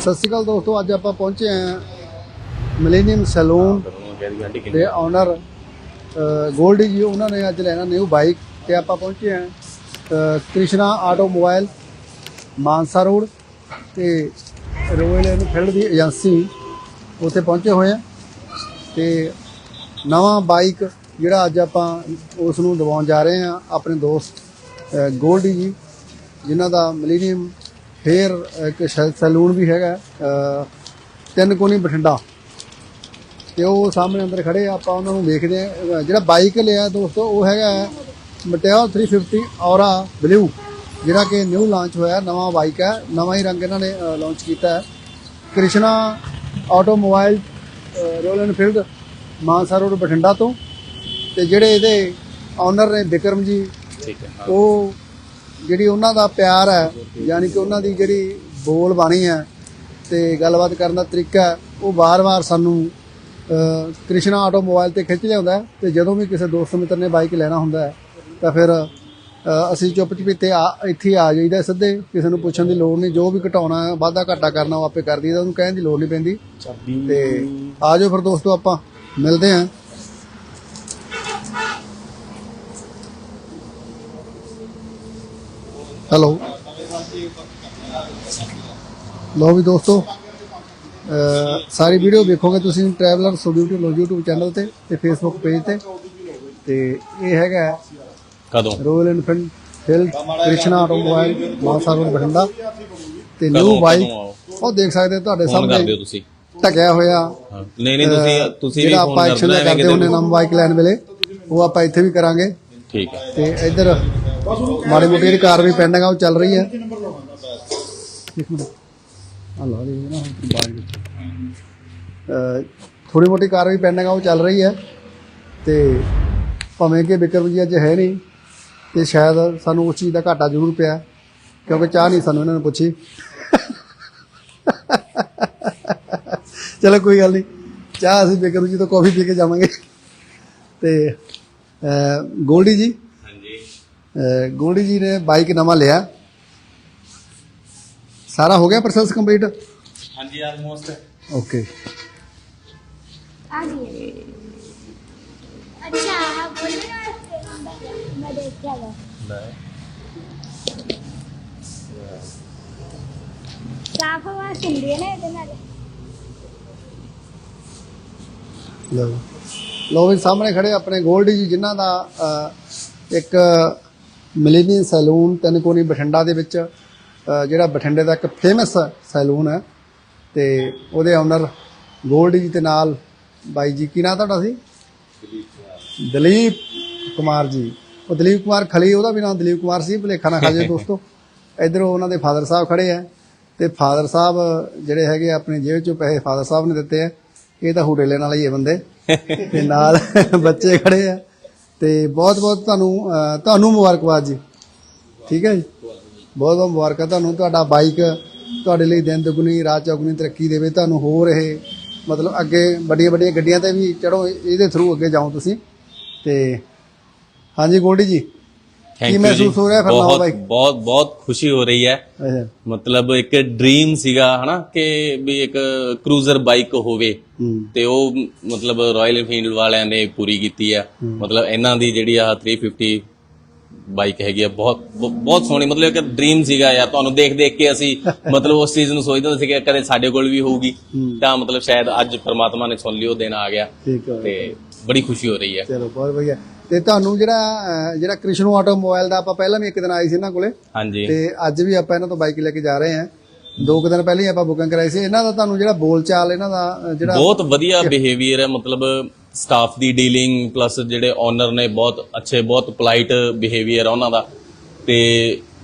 ਸਤਿ ਸ਼੍ਰੀ ਅਕਾਲ ਦੋਸਤੋ ਅੱਜ ਆਪਾਂ ਪਹੁੰਚੇ ਆਂ ਮਿਲੇਨੀਅਮ ਸੈਲੂਨ ਦੇ ਓਨਰ ਗੋਲਡੀ ਜੀ ਉਹਨਾਂ ਨੇ ਅੱਜ ਲੈਣਾ ਨਿਊ ਬਾਈਕ ਤੇ ਆਪਾਂ ਪਹੁੰਚੇ ਆਂ ਅ, Krishna automobile Mansa road ਤੇ ਰੋਇਲ ਐਨਫੀਲਡ ਦੀ ਏਜੰਸੀ ਉੱਥੇ ਪਹੁੰਚੇ ਹੋਏ ਆ ਤੇ ਨਵਾਂ ਬਾਈਕ ਜਿਹੜਾ ਅੱਜ ਆਪਾਂ ਉਸ ਨੂੰ ਦਿਵਾਉਣ ਜਾ ਰਹੇ ਆ ਆਪਣੇ ਦੋਸਤ ਗੋਲਡੀ ਜੀ ਜਿਨ੍ਹਾਂ ਦਾ ਮਿਲੀਨੀਅਮ ਹੇਅਰ ਇੱਕ ਸੈਲੂਨ ਵੀ ਹੈਗਾ ਤਿੰਨ ਕੋਨੀ ਬਠਿੰਡਾ। ਤੇ ਉਹ ਸਾਹਮਣੇ ਅੰਦਰ ਖੜੇ ਆ ਆਪਾਂ ਉਹਨਾਂ ਨੂੰ ਵੇਖਦੇ ਆ। ਜਿਹੜਾ ਬਾਈਕ ਲਿਆ ਦੋਸਤੋ ਉਹ ਹੈਗਾ ਮਟਿਆਲ 350 ਔਰਾ ਬਲੂ ਜਿਹੜਾ ਕਿ ਨਿਊ ਲਾਂਚ ਹੋਇਆ ਨਵਾਂ ਬਾਈਕ ਹੈ ਨਵਾਂ ਹੀ ਰੰਗ ਇਹਨਾਂ ਨੇ ਲਾਂਚ ਕੀਤਾ ਹੈ। Krishna automobile Royal Enfield Mansa road Bathinda ਤੋਂ। ਤੇ ਜਿਹੜੇ ਇਹਦੇ ਓਨਰ ਨੇ ਵਿਕਰਮ ਜੀ ਠੀਕ ਹੈ। ਉਹ ਜਿਹੜੀ ਉਹਨਾਂ ਦਾ ਪਿਆਰ ਹੈ ਯਾਨੀ ਕਿ ਉਹਨਾਂ ਦੀ ਜਿਹੜੀ ਬੋਲ ਬਾਣੀ ਹੈ ਤੇ ਗੱਲਬਾਤ ਕਰਨ ਦਾ ਤਰੀਕਾ ਉਹ ਵਾਰ-ਵਾਰ ਸਾਨੂੰ ਕ੍ਰਿਸ਼ਨਾ ਆਟੋਮੋਬਾਈਲ ਤੇ ਖਿੱਚ ਲਿਆਉਂਦਾ ਤੇ ਜਦੋਂ ਵੀ ਕਿਸੇ ਦੋਸਤ ਮਿੱਤਰ ਨੇ ਬਾਈਕ ਲੈਣਾ ਹੁੰਦਾ ਹੈ ਤਾਂ ਫਿਰ ਅਸੀਂ ਚੁੱਪ ਚਪੀਤੇ ਆ ਇੱਥੇ ਆ ਜਾਈਦਾ ਸਿੱਧੇ ਕਿਸੇ ਨੂੰ ਪੁੱਛਣ ਦੀ ਲੋੜ ਨਹੀਂ ਜੋ ਵੀ ਘਟਾਉਣਾ ਵਾਧਾ ਘਾਟਾ ਕਰਨਾ ਉਹ ਆਪੇ ਕਰ ਦਈਦਾ ਉਹਨੂੰ ਕਹਿਣ ਦੀ ਲੋੜ ਨਹੀਂ ਪੈਂਦੀ। ਤੇ ਆ ਜਾਓ ਫਿਰ ਦੋਸਤੋ ਆਪਾਂ ਮਿਲਦੇ ਹਾਂ। ਹੈਲੋ ਲੋ ਵੀ ਦੋਸਤੋ ਸਾਰੀ ਵੀਡੀਓ ਵੇਖੋਗੇ ਤੁਸੀਂ ਟਰੈਵਲਰ ਸੋਲਿਊਟੀ ਲੋ YouTube ਚੈਨਲ ਤੇ ਤੇ Facebook ਪੇਜ ਤੇ। ਤੇ ਇਹ ਹੈਗਾ ਕਦੋਂ? ਰੋਇਲ ਐਨਫੀਲਡ ਹਿਲ ਕ੍ਰਿਸ਼ਨਾ ਆਟੋਮੋਬਾਈਲ ਮਾਨਸਾ ਰੋਡ ਬਠਿੰਡਾ ਤੇ ਨਿਊ ਬਾਈਕ? ਉਹ ਦੇਖ ਸਕਦੇ ਤੁਹਾਡੇ ਸਾਹਮਣੇ ਤੁਸੀਂ। ਢਕਿਆ ਹੋਇਆ। ਨਹੀਂ ਨਹੀਂ ਤੁਸੀਂ ਤੁਸੀਂ ਵੀ ਫੋਨ ਕਰਦੇ ਹੁੰਦੇ ਨਮ ਬਾਈਕ ਲੈਣ ਵੇਲੇ ਉਹ ਆਪਾਂ ਇੱਥੇ ਵੀ ਕਰਾਂਗੇ। ਠੀਕ ਹੈ। ਤੇ ਇੱਧਰ ਮਾੜੀ ਮੋਟੀ ਜਿਹੜੀ ਕਾਰਵਾਈ ਪੈਂਡਿੰਗ ਆ ਉਹ ਚੱਲ ਰਹੀ ਹੈ। ਇੱਕ ਮਿੰਟ। ਆ ਲਾ ਦੇ ਨਾ ਹੁਣ ਬਾਈਕ ਥੋੜੀ ਮੋਟੀ ਕਾਰਵਾਈ ਪੈਂਡਿੰਗ ਆ ਉਹ ਚੱਲ ਰਹੀ ਹੈ। ਤੇ ਭਾਵੇਂ ਕਿ ਵਿਕਰਮ ਜੀ ਅੱਜ ਹੈ ਨਹੀਂ ਤੇ ਸ਼ਾਇਦ ਸਾਨੂੰ ਉਸ ਚੀਜ਼ ਦਾ ਘਾਟਾ ਜ਼ਰੂਰ ਪਿਆ ਕਿਉਂਕਿ ਚਾਹ ਨਹੀਂ ਸਾਨੂੰ ਇਹਨਾਂ ਨੇ ਪੁੱਛੀ। ਚਲੋ ਕੋਈ ਗੱਲ ਨਹੀਂ। ਚਾਹ ਅਸੀਂ ਵਿਕਰਮ ਜੀ ਤੋਂ ਕਾਫੀ ਪੀ ਕੇ ਜਾਵਾਂਗੇ। ਤੇ ਗੋਲਡੀ ਜੀ ਗੋਲਡੀ ਜੀ ਨੇ ਬਾਈਕ ਨਵਾਂ ਲਿਆ ਸਾਰਾ ਹੋ ਗਿਆ ਪ੍ਰੋਸੈਸ ਕੰਪਲੀਟ ਹਾਂਜੀ ਆਲਮੋਸਟ ਓਕੇ आ गई अच्छा आप बोले ना मैं देख के आ गया साफ आवाज सुन रही है ना ਇਹਦੇ ਨਾਲ ਲਓ ਲਓ ਵੀ ਸਾਹਮਣੇ ਖੜੇ ਆਪਣੇ ਗੋਲਡੀ ਜੀ ਜਿਨ੍ਹਾਂ ਦਾ ਅਹ, ਇੱਕ ਮਿਲੀਨੀਅਮ ਸੈਲੂਨ ਤਿੰਨ ਕੋਣੀ ਬਠਿੰਡਾ ਦੇ ਵਿੱਚ ਜਿਹੜਾ ਬਠਿੰਡੇ ਦਾ ਇੱਕ ਫੇਮਸ ਸੈਲੂਨ ਹੈ ਤੇ ਉਹਦੇ ਓਨਰ ਗੋਲਡ ਜੀ ਤੇ ਨਾਲ ਬਾਈ ਜੀ ਕੀ ਨਾਂ ਤੁਹਾਡਾ ਸੀ? ਦਲੀਪ ਕੁਮਾਰ ਜੀ। ਉਹ ਦਲੀਪ ਕੁਮਾਰ ਖਲੀ ਉਹਦਾ ਵੀ ਨਾਮ ਦਲੀਪ ਕੁਮਾਰ ਸੀ ਭੁਲੇਖਾ ਨਾ ਖਾਜੇ ਦੋਸਤੋ। ਇਧਰ ਉਹਨਾਂ ਦੇ ਫਾਦਰ ਸਾਹਿਬ ਖੜੇ ਆ ਤੇ ਫਾਦਰ ਸਾਹਿਬ ਜਿਹੜੇ ਹੈਗੇ ਆ, ਆਪਣੀ ਜੇਬ ਚੋਂ ਪੈਸੇ ਫਾਦਰ ਸਾਹਿਬ ਨੇ ਦਿੱਤੇ ਆ। ਇਹ ਤਾਂ ਹੂੜੇ ਨਾਲ ਹੀ ਆ ਬੰਦੇ। ਤੇ ਨਾਲ ਬੱਚੇ ਖੜੇ ਆ। ਤੇ ਬਹੁਤ ਬਹੁਤ ਤੁਹਾਨੂੰ ਤੁਹਾਨੂੰ ਮੁਬਾਰਕਬਾਦ ਜੀ। ਠੀਕ ਹੈ ਜੀ? ਬਹੁਤ ਬਹੁਤ ਮੁਬਾਰਕਾਂ ਤੁਹਾਨੂੰ, ਤੁਹਾਡਾ ਬਾਈਕ ਤੁਹਾਡੇ ਲਈ ਦਿਨ ਦੁਗਣੀ, ਰਾਤ ਚੌਗੁਣੀ ਤਰੱਕੀ ਦੇਵੇ, ਤੁਹਾਨੂੰ ਹੋਰ ਇਹ ਮਤਲਬ ਅੱਗੇ ਵੱਡੀਆਂ ਵੱਡੀਆਂ ਗੱਡੀਆਂ ਤੇ ਵੀ ਚੜੋ, ਇਹਦੇ ਥਰੂ ਅੱਗੇ ਜਾਓ ਤੁਸੀਂ। ਤੇ ਹਾਂਜੀ ਗੋਲਡੀ ਜੀ ਕੀ ਮਹਿਸੂਸ ਹੋ ਰਿਹਾ ਫਿਰ ਬਹੁਤ ਬਹੁਤ ਬਹੁਤ ਖੁਸ਼ੀ ਹੋ ਰਹੀ ਹੈ। ਮਤਲਬ ਇੱਕ ਡ੍ਰੀਮ ਸੀਗਾ ਹਨਾ ਕਿ ਵੀ ਇੱਕ ਕਰੂਜ਼ਰ ਬਾਈਕ ਹੋਵੇ। ਤੇ ਉਹ ਮਤਲਬ ਰਾਇਲ ਐਨਫੀਲਡ ਵਾਲਿਆਂ ਨੇ ਪੂਰੀ ਕੀਤੀ ਆ ਮਤਲਬ ਇਹਨਾਂ ਦੀ ਜਿਹੜੀ ਆ 350 ਬਾਈਕ ਹੈਗੀ ਆ ਬਹੁਤ ਬਹੁਤ ਸੋਹਣੀ ਮਤਲਬ ਇੱਕ ਡ੍ਰੀਮ ਸੀਗਾ ਯਾਰ। ਤੁਹਾਨੂੰ ਦੇਖ ਦੇਖ ਕੇ ਅਸੀਂ ਮਤਲਬ ਉਸ ਚੀਜ਼ ਨੂੰ ਸੋਚਦੇ ਹੁੰਦੇ ਸੀ ਕਿ ਕਦੇ ਸਾਡੇ ਕੋਲ ਵੀ ਹੋਊਗੀ। ਤਾਂ ਮਤਲਬ ਸ਼ਾਇਦ ਅੱਜ ਪ੍ਰਮਾਤਮਾ ਨੇ ਸੁਣ ਲਿਓ ਦਿਨ ਆ ਗਿਆ। ਤੇ ਬੜੀ ਖੁਸ਼ੀ ਹੋ ਰਹੀ ਹੈ। ਚਲੋ ਬਹੁਤ ਵਧੀਆ। ਤੇ ਤੁਹਾਨੂੰ ਜਿਹੜਾ ਅਹ, ਜਿਹੜਾ ਕ੍ਰਿਸ਼ਨੂ ਆਟੋਮੋਬਾਈਲ ਦਾ ਆਪਾਂ ਪਹਿਲਾਂ ਵੀ ਇੱਕ ਦਿਨ ਆਏ ਸੀ ਇਹਨਾਂ ਕੋਲੇ ਹਾਂਜੀ। ਤੇ ਅੱਜ ਵੀ ਆਪਾਂ ਇਹਨਾਂ ਤੋਂ ਬਾਈਕ ਲੈ ਕੇ ਜਾ ਰਹੇ ਹਾਂ। ਦੋ ਕੁ ਦਿਨ ਪਹਿਲਾਂ ਹੀ ਆਪਾਂ ਬੁਕਿੰਗ ਕਰਾਈ ਸੀ। ਇਹਨਾਂ ਦਾ ਤੁਹਾਨੂੰ ਜਿਹੜਾ ਬੋਲਚਾਲ ਇਹਨਾਂ ਦਾ ਅਹ, ਜਿਹੜਾ ਬਹੁਤ ਵਧੀਆ ਬਿਹੇਵੀਅਰ ਹੈ ਮਤਲਬ ਸਟਾਫ ਦੀ ਡੀਲਿੰਗ ਪਲੱਸ ਜਿਹੜੇ ਓਨਰ ਨੇ ਬਹੁਤ ਅੱਛੇ ਬਹੁਤ ਪੋਲਾਈਟ ਬਿਹੇਵੀਅਰ ਹੈ ਉਹਨਾਂ ਦਾ। ਤੇ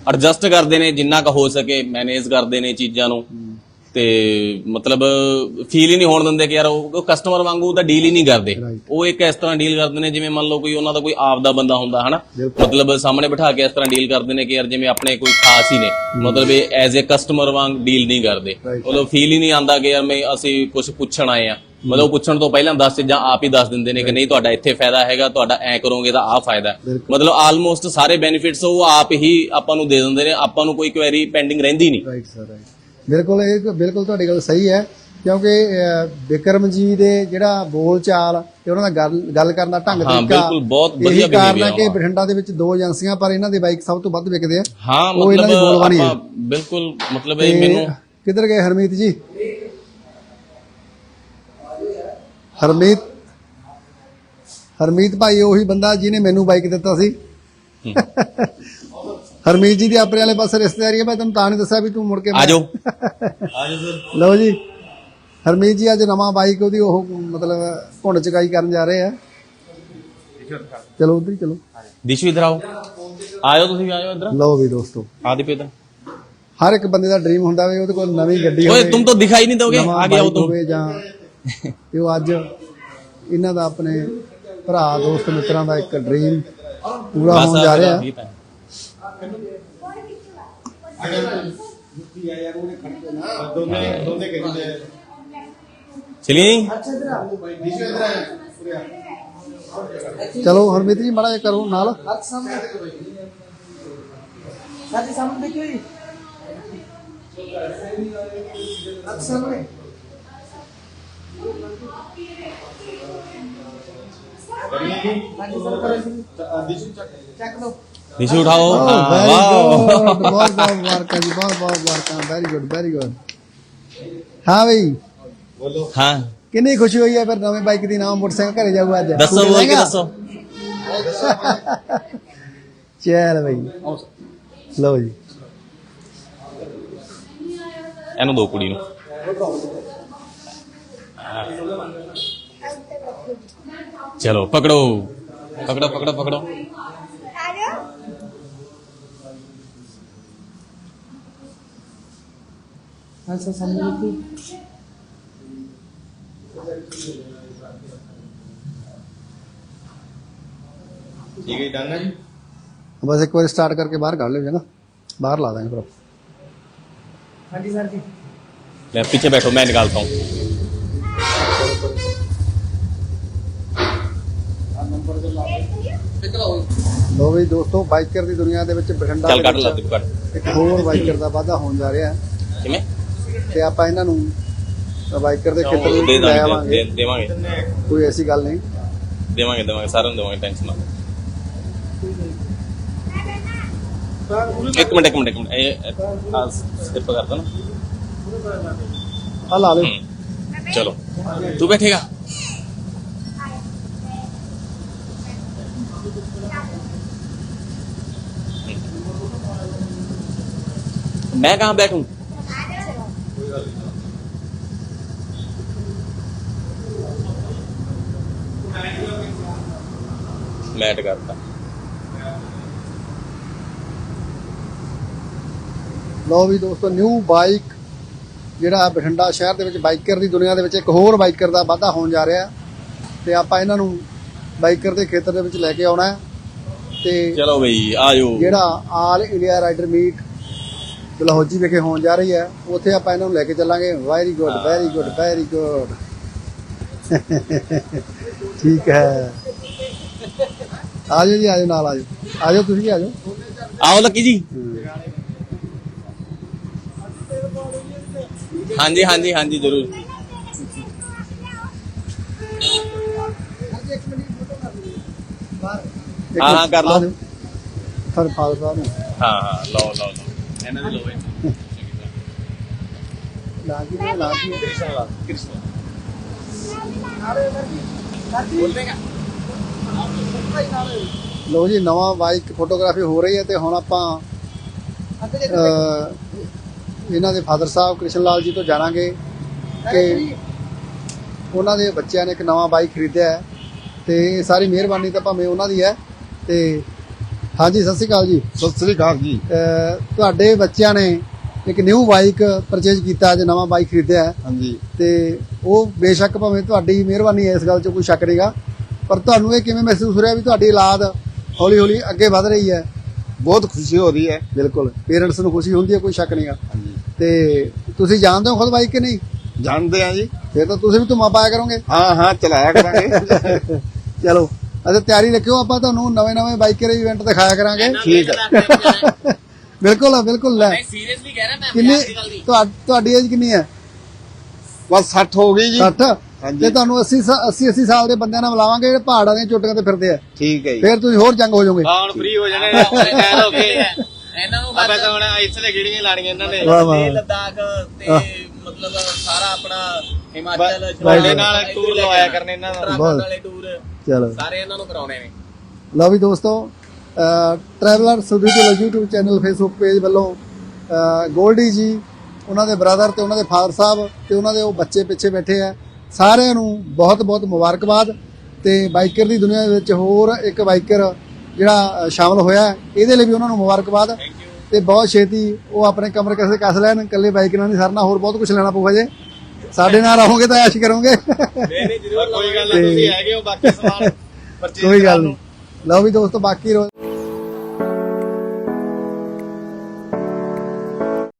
ਐਡਜਸਟ ਕਰਦੇ ਨੇ ਜਿੰਨਾ ਕੁ ਹੋ ਸਕੇ ਮੈਨੇਜ ਕਰਦੇ ਨੇ ਚੀਜ਼ਾਂ ਨੂੰ। ਤੇ ਮਤਲਬ ਫੀਲ ਹੀ ਨਹੀਂ ਹੋਣ ਦਿੰਦੇ ਕਿ ਯਾਰ ਉਹ ਕਸਟਮਰ ਵਾਂਗੂ ਤਾਂ ਡੀਲ ਹੀ ਨਹੀਂ ਕਰਦੇ। ਉਹ ਇੱਕ ਇਸ ਤਰ੍ਹਾਂ ਡੀਲ ਕਰਦੇ ਨੇ ਜਿਵੇਂ ਮੰਨ ਲਓ ਕੋਈ ਉਹਨਾਂ ਦਾ ਕੋਈ ਆਪ ਦਾ ਬੰਦਾ ਹੁੰਦਾ ਹਨਾ? ਮਤਲਬ ਸਾਹਮਣੇ ਬਿਠਾ ਕੇ ਇਸ ਤਰ੍ਹਾਂ ਡੀਲ ਕਰਦੇ ਨੇ ਕਿ ਯਾਰ ਜਿਵੇਂ ਆਪਣੇ ਕੋਈ ਖਾਸ ਹੀ ਨੇ। ਮਤਲਬ ਇਹ ਐਜ਼ ਅ ਕਸਟਮਰ ਵਾਂਗ ਡੀਲ ਨਹੀਂ ਕਰਦੇ। ਮਤਲਬ ਫੀਲ ਹੀ ਨਹੀਂ ਆਂਦਾ ਕਿ ਯਾਰ ਮੈਂ ਅਸੀਂ ਕੁਝ ਪੁੱਛਣ ਆਏ ਆ ਮਤਲਬ ਪੁੱਛਣ ਤੋਂ ਪਹਿਲਾਂ 10 ਚੀਜ਼ਾਂ ਆਪ ਹੀ ਦੱਸ ਦਿੰਦੇ ਨੇ ਕਿ ਨਹੀਂ ਤੁਹਾਡਾ ਇੱਥੇ ਫਾਇਦਾ ਹੈਗਾ ਤੁਹਾਡਾ ਐ ਕਰੋਗੇ ਤਾਂ ਆਹ ਫਾਇਦਾ। ਮਤਲਬ ਆਲਮੋਸਟ ਸਾਰੇ ਬੈਨੀਫਿਟਸ ਉਹ ਆਪ ਹੀ ਆਪਾਂ ਨੂੰ ਦੇ ਦਿੰਦੇ ਨੇ ਆਪਾਂ ਨੂੰ ਕੋਈ ਕੁਐਰੀ ਪੈਂਡਿੰਗ ਰਹਿੰਦੀ ਨਹੀਂ। ਰਾਈਟ ਸਰ ਰਾਈਟ ਬਿਲਕੁਲ ਇਹ ਬਿਲਕੁਲ ਤੁਹਾਡੀ ਗੱਲ ਸਹੀ ਹੈ ਕਿਉਂਕਿ ਵਿਕਰਮ ਜੀ ਦੇ ਜਿਹੜਾ ਬੋਲ ਚਾਲ ਤੇ ਉਹਨਾਂ ਦਾ ਗੱਲ ਕਰਨ ਦਾ ਢੰਗ ਹਾਂ, ਤਰੀਕਾ ਬਿਲਕੁਲ, ਬਹੁਤ ਵਧੀਆ ਕਾਰਨ ਹੈ ਕਿ। ਬਠਿੰਡਾ ਦੇ ਵਿੱਚ ਦੋ ਏਜੰਸੀਆਂ ਪਰ ਇਹਨਾਂ ਦੇ ਬਾਈਕ ਸਭ ਤੋਂ ਵੱਧ ਵਿਕਦੇ ਆ ਹਾਂ ਉਹ ਇਹਨਾਂ ਦੀ ਮਤਲਬ ਹੈ। ਬਿਲਕੁਲ ਮਤਲਬ ਇਹ ਮੈਨੂੰ ਕਿੱਧਰ ਗਏ ਹਰਮੀਤ ਜੀ ਹਰਮੀਤ ਹਰਮੀਤ ਭਾਈ ਉਹੀ ਬੰਦਾ ਜਿਹਨੇ ਮੈਨੂੰ ਬਾਈਕ ਦਿੱਤਾ ਸੀ ਹਰਮੀਤ ਜੀ ਦੀ ਆਪਣੇ ਵਾਲੇ ਪਾਸੇ ਰਿਸ਼ਤੇਦਾਰੀ ਹੈ ਮੈਂ ਤੁਹਾਨੂੰ ਤਾਂ ਨਹੀਂ ਦੱਸਿਆ ਵੀ ਤੂੰ ਮੁੜ ਕੇ ਆ ਜਾਓ। ਲਓ ਜੀ। ਹਰਮੀਤ ਜੀ ਅੱਜ ਨਵਾਂ ਬਾਈਕ ਉਹਦੀ ਉਹ ਮਤਲਬ ਘੁੰਡ ਚਕਾਈ ਕਰਨ ਜਾ ਰਹੇ ਆ। ਚਲੋ ਉਧਰ ਹੀ ਚਲੋ। ਦਿਸ਼ੂ ਇਧਰ ਆਓ। ਆਇਓ ਤੁਸੀਂ ਵੀ ਆਇਓ ਇਧਰ। ਲਓ ਵੀ ਦੋਸਤੋ। ਆਦਿਪ ਇਧਰ ਹਰ ਇੱਕ ਬੰਦੇ ਦਾ ਡ੍ਰੀਮ ਹੁੰਦਾ ਵੀ ਉਹਦੇ ਕੋਲ ਨਵੀਂ ਗੱਡੀ ਓਏ ਹੋਵੇ ਤੁਮ ਤਾਂ ਦਿਖਾਈ ਨਹੀਂ ਦੋਗੇ ਆਗੇ ਆਓ ਬਾਈਕ ਤੁਮ। ਜਾਂ ਤੇ ਉਹ ਅੱਜ ਇਹਨਾਂ ਦਾ ਆਪਣੇ ਭਰਾ ਦੋਸਤ ਮਿੱਤਰਾਂ ਦਾ ਇੱਕ ਡ੍ਰੀਮ ਪੂਰਾ ਹੋਣ ਜਾ ਰਿਹਾ। ਚਲਿਏ ਚਲੋ ਹਰਮੀਤ ਜੀ ਮੜਾ ਜਿਹਾ ਕਰੋ ਨਾਲ। ਸਾਡੀ ਸਾਹਮਣੇ ਦੇਖਿਓ ਜੀ। ਅੱਛਾ ਸਾਹਮਣੇ। ਦਿਸ਼ੂ ਉਠਾਓ। ਵੈਰੀ ਵਾਓ ਬਹੁਤ ਬਹੁਤ ਮੁਬਾਰਕਾਂ ਜੀ ਬਹੁਤ ਬਹੁਤ ਮੁਬਾਰਕਾਂ। ਵੈਰੀ ਗੁੱਡ ਵੈਰੀ ਗੁੱਡ ਹਾਂ ਬਈ। ਹਾਂ। ਕਿੰਨੀ ਖੁਸ਼ੀ ਹੋਈ ਹੈ ਫਿਰ ਨਵੇਂ ਬਾਈਕ ਦੀ ਨਾਮ ਮੋਟਰਸਾਈਕਲ ਘਰੇ ਜਾਊਗਾ ਅੱਜ। ਦੱਸੋ ਬੋਲ ਕੇ? ਦੱਸੋ। ਚੱਲ ਬਈ। ਲਓ ਜੀ। ਇਹਨੂੰ ਦੋ ਕੁੜੀ ਨੂੰ। चलो पकड़ो। पकड़ो पकड़ो पकड़ो। ठीक है जी। बस एक बार स्टार्ट करके बाहर काट लीजिए ना बाहर ला देंगे हाँ जी सर जी पीछे बैठो मैं निकालता हूँ। ਲੋ ਵੀ ਦੋਸਤੋ ਬਾਈਕਰ ਦੀ ਦੁਨੀਆ ਦੇ ਵਿੱਚ ਬਠਿੰਡਾ ਚੱਲ ਕੱਢ ਲਾ ਤੂੰ ਇੱਕ ਹੋਰ ਬਾਈਕਰ ਦਾ ਵਾਧਾ ਹੋਣ ਜਾ ਰਿਹਾ। ਕਿਵੇਂ? ਤੇ ਆਪਾਂ ਇਹਨਾਂ ਨੂੰ ਬਾਈਕਰ ਦੇ ਖੇਤਰ ਵਿੱਚ ਲੈ ਦੇਵਾਂਗੇ। ਕੋਈ ਐਸੀ ਗੱਲ ਨਹੀਂ। ਦੇਵਾਂਗੇ ਦੇਵਾਂਗੇ ਸਾਰਿਆਂ ਦੇਵਾਂਗੇ ਟੈਨਸ਼ਨ ਨਾ ਇੱਕ ਮਿੰਟ ਇੱਕ ਮਿੰਟ ਇੱਕ ਮਿੰਟ। ਇਹ ਆ ਸਟਿਪ ਕਰ ਨਾ। ਆ ਲਾ ਲਓ। ਚਲੋ। ਤੂੰ ਬੈਠੇਗਾ। मैं कहाँ बैठूं मैट करता ਲਓ ਵੀ ਦੋਸਤੋ ਨਿਊ ਬਾਈਕ ਜਿਹੜਾ ਬਠਿੰਡਾ ਸ਼ਹਿਰ ਦੇ ਵਿੱਚ ਬਾਈਕਰ ਦੀ ਦੁਨੀਆ ਦੇ ਵਿੱਚ ਇੱਕ ਹੋਰ ਬਾਈਕਰ ਦਾ ਵਾਧਾ ਹੋਣ ਜਾ ਰਿਹਾ ਤੇ ਆਪਾਂ ਇਹਨਾਂ ਨੂੰ ਬਾਈਕਰ ਦੇ ਖੇਤਰ ਦੇ ਵਿੱਚ ਲੈ ਕੇ ਆਉਣਾ ਹੈ ਤੇ चलो भाई आजो ਜਿਹੜਾ all India rider meat Dalhousie ਵਿਖੇ ਹੋਣ ਜਾ ਰਹੀ ਹੈ। ਉੱਥੇ ਆਪਾਂ ਇਹਨਾਂ ਨੂੰ ਲੈ ਕੇ ਚੱਲਾਂਗੇ। Very good very good very good ਠੀਕ ਹੈ। ਆਜੋ ਜੀ ਆਜੋ ਨਾਲ ਆਜੋ ਆਜੋ ਤੁਸੀਂ ਆਜੋ ਆਓ ਲੱਕੀ ਜੀ। ਹਾਂਜੀ ਹਾਂਜੀ ਹਾਂਜੀ ਜ਼ਰੂਰ। ਹਾਂ ਕਰ ਲਓ। ਸਰ ਫਾਦਰ ਸਾਹਿਬ ਹਾਂ ਲਓ ਲਓ। ਇਹਨਾਂ ਦੀ ਲੋ ਜੀ ਨਵਾਂ ਬਾਈਕ ਫੋਟੋਗ੍ਰਾਫੀ ਹੋ ਰਹੀ ਹੈ ਤੇ ਹੁਣ ਆਪਾਂ ਇਹਨਾਂ ਦੇ ਫਾਦਰ ਸਾਹਿਬ ਕ੍ਰਿਸ਼ਨ ਲਾਲ ਜੀ ਤੋਂ ਜਾਣਾਂਗੇ ਕਿ ਉਹਨਾਂ ਦੇ ਬੱਚਿਆਂ ਨੇ ਇੱਕ ਨਵਾਂ ਬਾਈਕ ਖਰੀਦਿਆ ਹੈ ਤੇ ਇਹ ਸਾਰੀ ਮਿਹਰਬਾਨੀ ਤਾਂ ਭਾਵੇਂ ਉਹਨਾਂ ਦੀ ਹੈ ਤੇ ਹਾਂਜੀ ਸਤਿ ਸ਼੍ਰੀ ਅਕਾਲ ਜੀ। ਸਤਿ ਸ੍ਰੀ ਅਕਾਲ ਜੀ। ਅਹ, ਤੁਹਾਡੇ ਬੱਚਿਆਂ ਨੇ ਇੱਕ ਨਿਊ ਬਾਈਕ ਪਰਚੇਜ ਕੀਤਾ ਅੱਜ ਨਵਾਂ ਬਾਈਕ ਖਰੀਦਿਆ ਹੈ। ਹਾਂਜੀ। ਤੇ ਉਹ ਬੇਸ਼ੱਕ ਭਾਵੇਂ ਤੁਹਾਡੀ ਮਿਹਰਬਾਨੀ ਹੈ ਇਸ ਗੱਲ 'ਚ ਕੋਈ ਸ਼ੱਕ ਨਹੀਂਗਾ ਪਰ ਤੁਹਾਨੂੰ ਇਹ ਕਿਵੇਂ ਮਹਿਸੂਸ ਹੋ ਰਿਹਾ ਵੀ ਤੁਹਾਡੀ ਔਲਾਦ ਹੌਲੀ ਹੌਲੀ ਅੱਗੇ ਵਧ ਰਹੀ ਹੈ? ਬਹੁਤ ਖੁਸ਼ੀ ਹੋ ਰਹੀ ਹੈ। ਬਿਲਕੁਲ। ਪੇਰੈਂਟਸ ਨੂੰ ਖੁਸ਼ੀ ਹੁੰਦੀ ਹੈ ਕੋਈ ਸ਼ੱਕ ਨਹੀਂਗਾ। ਹਾਂਜੀ। ਤੇ ਤੁਸੀਂ ਜਾਣਦੇ ਹੋ ਖੁਦ ਬਾਈਕ ਕਿ ਨਹੀਂ? ਜਾਣਦੇ ਆ ਜੀ। ਫਿਰ ਤਾਂ ਤੁਸੀਂ ਵੀ ਧੁਮਾ ਪਾਇਆ ਕਰੋਗੇ। ਹਾਂ ਹਾਂ ਚਲਾਇਆ ਕਰਾਂਗੇ। ਚਲੋ। ਅੱਛਾ ਤਿਆਰੀ ਰੱਖਿਓ ਆਪਾਂ ਤੁਹਾਨੂੰ ਨਵੇਂ ਨਵੇਂ ਬਾਈਕਰ ਇਵੈਂਟ ਦਿਖਾਇਆ ਕਰਾਂਗੇ। ਠੀਕ ਹੈ ਬਿਲਕੁਲ ਆ ਬਿਲਕੁਲ ਲੈ। ਮੈਂ ਸੀਰੀਅਸਲੀ ਕਹਿ ਰਿਹਾ ਮੈਂ ਕਿੰਨੀ ਤੁਹਾਡੀ ਏਜ ਕਿੰਨੀ ਹੈ? ਬਸ 60 ਹੋ ਤੁਹਾਨੂੰ 80 80 80 ਸਾਲ ਦੇ ਬੰਦਿਆਂ ਨਾਲ ਮਿਲਾਵਾਂਗੇ ਜਿਹੜੇ ਪਹਾੜਾਂ ਦੀਆਂ ਚੋਟੀਆਂ ਤੇ ਫਿਰਦੇ ਆ। ਠੀਕ ਹੈ ਜੀ। ਫਿਰ ਤੁਸੀਂ ਹੋਰ ਜੰਗ ਹੋ ਜਾਓਗੇ। ਹਾਂ ਹੁਣ ਹੋ ਜਾਣੇ ਇਹਨਾਂ ਨੂੰ ਆਪਾਂ ਇੱਥੇ ਦੇ ਗੇੜੀਆਂ ਲਾਣੀਆਂ ਇਹਨਾਂ ਨੇ। ਲਦਾਖ ਤੇ ਮਤਲਬ ਸਾਰਾ ਆਪਣਾ ਹਿਮਾਚਲ ਤੁਹਾਡੇ ਨਾਲ ਟੂਰ ਲਵਾਇਆ ਕਰਨੇ ਇਹਨਾਂ ਦਾ ਉੱਤਰਾਖੰਡ ਵਾਲੇ ਟੂਰ ਚਲੋ। ਸਾਰੇ ਇਹਨਾਂ ਨੂੰ ਕਰਾਉਣੇ ਨੇ। ਲਓ ਵੀ ਦੋਸਤੋ traveller Sudeep YouTube channel Facebook page ਵੱਲੋਂ ਗੋਲਡੀ ਜੀ ਉਹਨਾਂ ਦੇ ਬ੍ਰਦਰ ਤੇ ਉਹਨਾਂ ਦੇ ਫਾਦਰ ਸਾਹਿਬ ਤੇ ਉਹਨਾਂ ਦੇ ਉਹ ਬੱਚੇ ਪਿੱਛੇ ਬੈਠੇ ਆ। ਸਾਰਿਆਂ ਨੂੰ ਬਹੁਤ ਬਹੁਤ ਮੁਬਾਰਕਬਾਦ। ਤੇ ਬਾਈਕਰ ਦੀ ਦੁਨੀਆ ਦੇ ਵਿੱਚ ਹੋਰ ਇੱਕ ਬਾਈਕਰ ਜਿਹੜਾ ਸ਼ਾਮਲ ਹੋਇਆ ਇਹਦੇ ਲਈ ਵੀ ਉਹਨਾਂ ਨੂੰ ਮੁਬਾਰਕਬਾਦ। ਤੇ ਬਹੁਤ ਛੇਤੀ ਉਹ ਆਪਣੇ ਕਮਰ ਕਿਸੇ ਕਸ ਲੈਣ ਇਕੱਲੇ ਬਾਈਕ ਨਾਲ ਨਹੀਂ ਸਰਨਾ ਹੋਰ ਬਹੁਤ ਕੁਝ ਲੈਣਾ ਪਊਗਾ ਜੇ। ਸਾਡੇ ਨਾਲ ਰਹੋਗੇ ਤਾਂ ਐਸ਼ ਕਰੋਗੇ। ਕੋਈ ਗੱਲ ਨਹੀਂ ਤੁਸੀਂ ਹੈਗੇ ਹੋ ਬਾਕੀ ਸਮਾਨ ਕੋਈ ਗੱਲ ਨਹੀਂ। ਲਓ ਵੀ ਦੋਸਤੋ ਬਾਕੀ ਰੋ